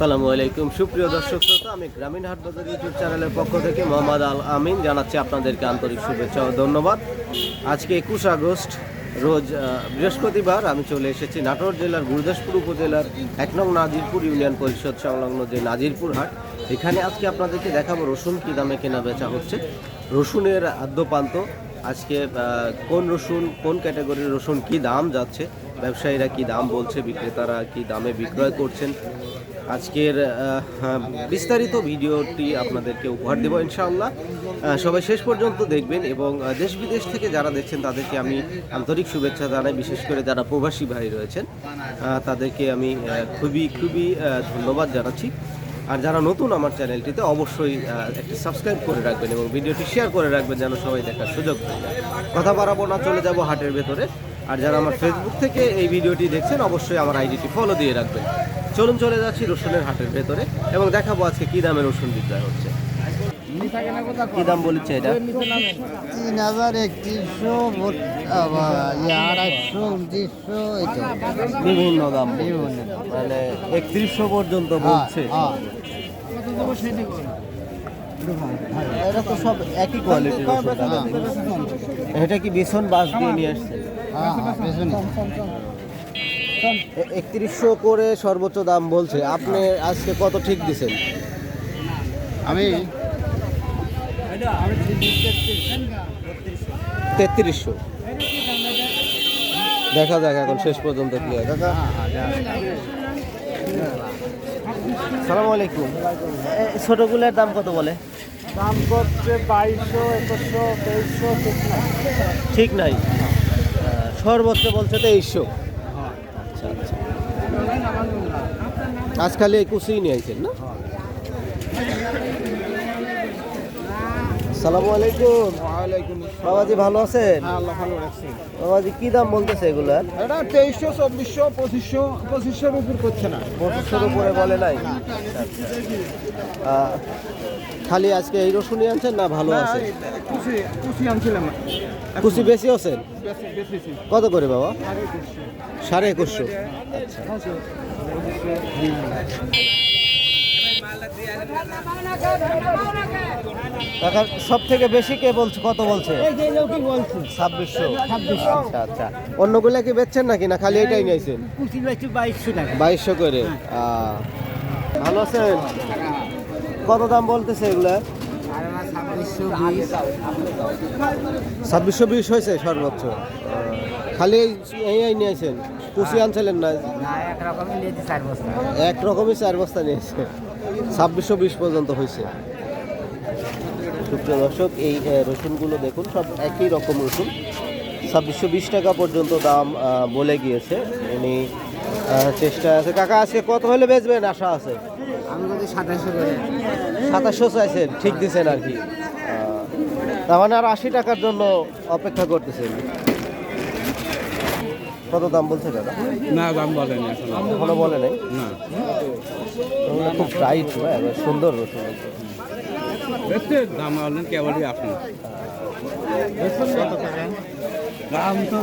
আসসালামু আলাইকুম। সুপ্রিয় দর্শক শ্রোতা, আমি গ্রামীণ হাট বাজার ইউটিউব চ্যানেলের পক্ষ থেকে মোহাম্মদ আল আমিন জানাচ্ছি আপনাদেরকে আন্তরিক শুভেচ্ছা ও ধন্যবাদ। আজকে একুশ আগস্ট, রোজ বৃহস্পতিবার আমি চলে এসেছি নাটোর জেলার গুরুদাসপুর উপজেলার এক নং নাজিরপুর ইউনিয়ন পরিষদ সংলগ্ন যে নাজিরপুর হাট। এখানে আজকে আপনাদেরকে দেখাবো রসুন কী দামে কেনা বেচা হচ্ছে। রসুনের আদ্যপান্ত, আজকে কোন রসুন, কোন ক্যাটাগরির রসুন কি দাম যাচ্ছে, ব্যবসায়ীরা কি দাম বলছে, বিক্রেতারা কি দামে বিক্রয় করছেন আজকের বিস্তারিত ভিডিওটি আপনাদেরকে উপহার দেবো ইনশাআল্লাহ। সবাই শেষ পর্যন্ত দেখবেন এবং দেশ বিদেশ থেকে যারা দেখছেন, তাদেরকে আমি আন্তরিক শুভেচ্ছা জানাই, বিশেষ করে যারা প্রবাসী ভাই রয়েছেন তাদেরকে আমি খুবই খুবই ধন্যবাদ জানাচ্ছি। আর যারা নতুন আমার চ্যানেলটিতে, অবশ্যই একটি সাবস্ক্রাইব করে রাখবেন এবং ভিডিওটি শেয়ার করে রাখবেন যেন সবাই দেখার সুযোগ কথা বাড়াবো না, চলে যাব হাটের ভেতরে। আর যারা আমার ফেসবুক থেকে এই ভিডিওটি দেখছেন, অবশ্যই আমার আইডিটি ফলো দিয়ে রাখবেন। চলুন চলে যাচ্ছি রসুনের হাটের ভেতরে এবং দেখাবো আজকে কী দামে রসুন বিক্রয় হচ্ছে। কী দাম বলেছে এটা? তিন হাজার একত্রিশশো আড়াইশো উনত্রিশশো বিভিন্ন দাম মানে একত্রিশশো পর্যন্ত বলছে। হ্যাঁ, এটা তো সব একই কোয়ালিটির হ্যাঁ। এটা কি বেসন বাস দিয়ে নিয়ে আসছে? হ্যাঁ, হ্যাঁ। একত্রিশশো করে সর্বোচ্চ দাম বলছে। আপনি আজকে কত ঠিক দিছেন? আমি তেত্রিশশো। দেখা যাক এখন শেষ পর্যন্ত কি হয়। কাকা? সালাম আলাইকুম। ছোটগুলোর দাম কত বলে? দাম করছে বাইশশো একুশশো তেইশশো ঠিক নাই। সর্বোচ্চ বলছে তেইশশো। আজ খালি একুশেই নিয়ে আইছেন না? সালামু আলাইকুম। বাবাজি ভালো আছেন? বাবাজি কি দাম বলতেছে এগুলার এটা তেইশশো চব্বিশশো পঁচিশশো পঁচিশশোর উপর করছে না। পঁচিশশোর উপরে বলে নাই। আহ, খালি আজকে এই রসুনই আনছেন না ভালো আছে? কুচি বেশি আছেন? কত করে বাবা? সাড়ে একুশশো। কাকা সব থেকে বেশি কে বলছে কত বলছে? ছাব্বিশশো। আচ্ছা আচ্ছা। অন্যগুলো কি বেচছেন নাকি না খালি এটাই নিয়েছেন? বাইশশো বাইশশো করে। আহ, ভালো আছেন? কত দাম বলতেছে এগুলা? ছাব্বিশশো বিশ হয়েছে সর্বোচ্চ। খালি এই- নিয়েছেন, কুচি আনছিলেন না? একরকমই চার বস্তা নিয়েছে। ছাব্বিশশো বিশ পর্যন্ত হয়েছে। সুপ্রিয় দর্শক, এই রসুনগুলো দেখুন, সব একই রকম রসুন। ছাব্বিশশো বিশ টাকা পর্যন্ত দাম বলে গিয়েছে। উনি চেষ্টা আছে। কাকা, আজকে কত হলে বেচবেন? আশা আছে। আমি বলছি সাতাশশো করে। সাতাশশো চাইছেন ঠিক দিচ্ছেন আর কি। তার মানে আর আশি টাকার জন্য অপেক্ষা করতেছেন। কত দাম বলছে দাদা? না দাম বলেনি আসলে এখনও বলে নাই? খুব টাইট সুন্দর রসুন। দাম বলেন কেবলই আপনি। দাম তো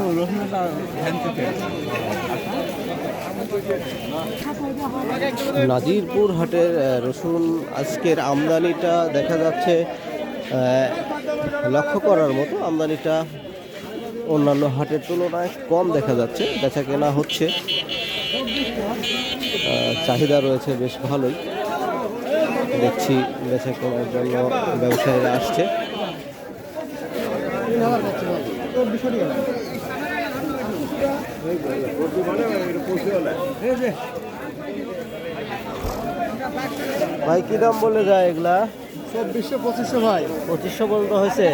থেকে নাজিরপুর হাটের রসুন আজকের আমদানিটা দেখা যাচ্ছে লক্ষ্য করার মতো আমদানিটা অন্যান্য হাটের তুলনায় কম দেখা যাচ্ছে বেচা কেনা হচ্ছে চাহিদা রয়েছে বেশ ভালোই। দেখছি বেচা কেনার জন্য ব্যবসায়ীরা আসছে। ভাই কি দাম বলে যায় এগুলা? চব্বিশশো পঁচিশশো ভাই। পঁচিশশো পর্যন্ত হয়েছে?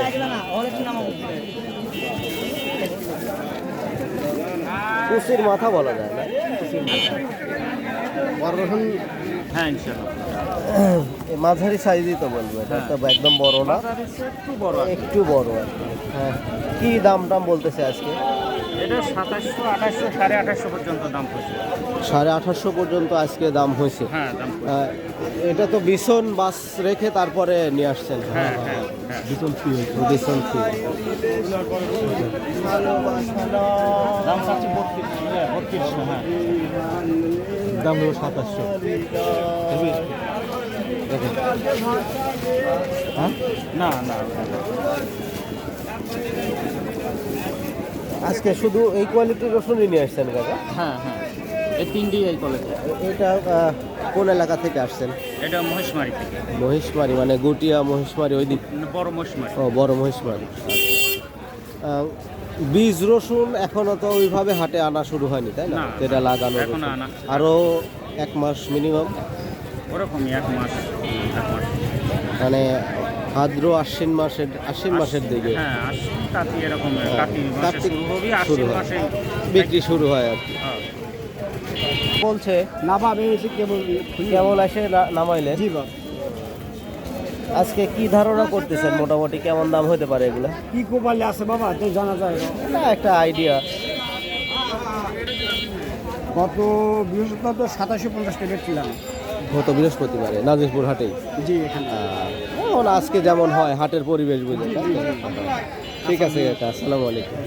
কুচির মাথা বলা যায় না? হ্যাঁ মাঝারি সাইজই তো বলব এটা তো একদম বড় না। একটু বড় একটু বড় আর কি। হ্যাঁ। কি দাম টাম বলতেছে আজকে? এটা সাতাশশো আঠাশশো সাড়ে আঠাশশো পর্যন্ত দাম পড়ছে সাড়ে আঠাশশো পর্যন্ত আজকে দাম হয়েছে। হ্যাঁ দাম এটা তো বিছন বাস রেখে তারপরে নিয়ে আসছেন। হ্যাঁ হ্যাঁ হ্যাঁ। বিছন ফি বিছন ফি দাম চাচ্ছি বত্রিশ বত্রিশশো হ্যাঁ। দাম হলো সাতাশশো। হ্যাঁ? না না। আজকে শুধু এই কোয়ালিটির রসুনই নিয়ে আসছেন কাকা? হ্যাঁ হ্যাঁ। এই তিনটি এই কলেজে এটা কোন এলাকা থেকে আসছেন? এটা মহেশমারি থেকে। মহিষমারি মানে গুটিয়া মহিষমারি ওই দিক। বড় মহেশমারি। ও বড় মহিষমারি আচ্ছা। বীজ রসুন এখনও তো ওইভাবে হাটে আনা শুরু হয়নি তাই না? যেটা লাগানো এখনও রসুন। আনা। আরও এক মাস মিনিমাম? ওরকমই এক মাস। মানে ভাদ্র আশ্বিন মাসের আশ্বিন মাসের দিকে। হ্যাঁ আশ্বিন কাতি এরকম হ্যাঁ, কাতি মাসে শুরু হবে আশ্বিন হয়। মাসে বিক্রি শুরু হয় আর কি। হ্যাঁ। বলছে নামাবে এসে কেবল কেমন আসে না- নামাইলে জি বাবা। আজকে কি ধারণা করতেছেন মোটামুটি কেমন দাম হতে পারে এগুলো? কি কোপালে আছে বাবা তো জানা যায় না। একটা আইডিয়া গত বৃহস্পতিবার তো সাতাশশো পঞ্চাশ টাকা ছিলাম গত বৃহস্পতিবারে নাজিরপুর হাটেই? জি এখানে। এখন আজকে যেমন হয়, হাটের পরিবেশ বুঝে ঠিক আছে, কাকা, আসসালামু আলাইকুম।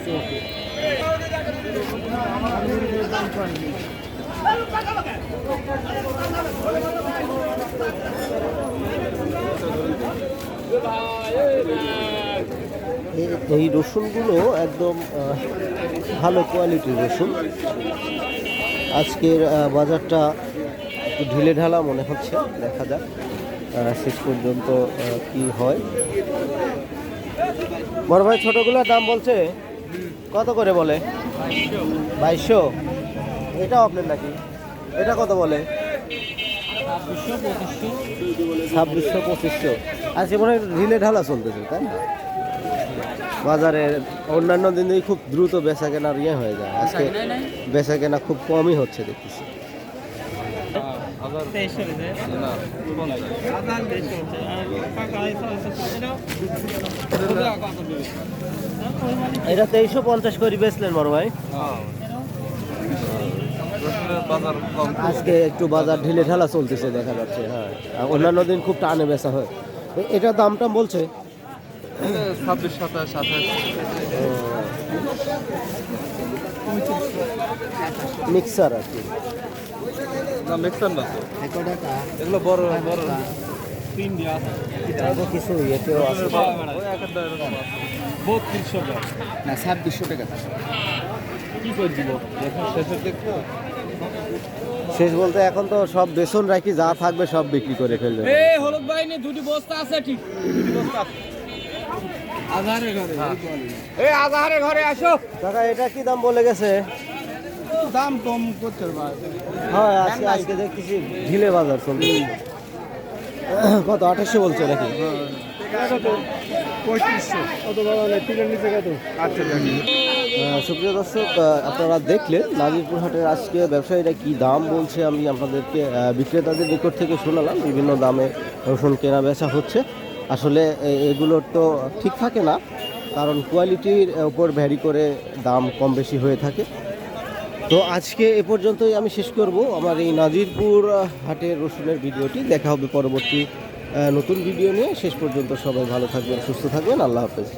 এই রসুনগুলো একদম ভালো কোয়ালিটির রসুন। আজকের বাজারটা একটু ঢিলে ঢালা মনে হচ্ছে, দেখা যাক। শেষ পর্যন্ত কি হয়? বড় ভাই ছোটগুলোর দাম বলছে কত করে বলে? বাইশশো। এটাও আপনার নাকি? এটা কত বলে? ছাব্বিশশো পঁচিশশো। আজকে মনে হয় ঢিলে ঢালা চলতেছে তাই না? বাজারে অন্যান্য দিনেই খুব দ্রুত বেচা কেনার ইয়ে হয়ে যায়। আজকে বেচা কেনা খুব কমই হচ্ছে দেখতেছি। এটা তেইশশো পঞ্চাশ করে বেচলেন বড় আজকে একটু বাজার ঢিলে ঢালা চলতেছে, দেখা যাচ্ছে হ্যাঁ। অন্যান্য দিন খুব টানে বেচা হয়। এটা দামটা বলছে? মিক্সার আর কি। না মিক্সার না তো এগুলো বড় বড়। এটা কিছু আছে। বত্রিশশো টাকা না ছাব্বিশশো টাকা কি করে দিব? এখন শেষের দেখব শেষ বলতে এখন তো সব বেসন রাখি যা থাকবে সব বিক্রি করে ফেলবে। এই হলুদ ভাই নে দুটি বস্তা আছে ঠিক। দুটি বস্তা আধারে ঘরে এই আধারে ঘরে আসো। কাকা এটা কি দাম বলে গেছে? দাম কম করতে হ্যাঁ আজকে আজকে দেখতেছি ঢিলে বাজার চলছে। কত আঠাশশো বলছে নাকি? আচ্ছা সুপ্রিয় দর্শক আপনারা দেখলেন নাজিরপুর হাটের আজকে ব্যবসায়ীরা কি দাম বলছে আমি আপনাদেরকে বিক্রেতাদের নিকট থেকে শোনালাম। বিভিন্ন দামে রসুন কেনা বেচা হচ্ছে। আসলে এগুলোর তো ঠিক থাকে না কারণ কোয়ালিটির উপর ভ্যারি করে দাম কম বেশি হয়ে থাকে। তো আজকে এ পর্যন্তই আমি শেষ করব আমার এই নাজিরপুর হাটের রসুনের ভিডিওটি। দেখা হবে পরবর্তী নতুন ভিডিও নিয়ে। শেষ পর্যন্ত সবাই ভালো থাকবেন, সুস্থ থাকবেন। আল্লাহ হাফেজ।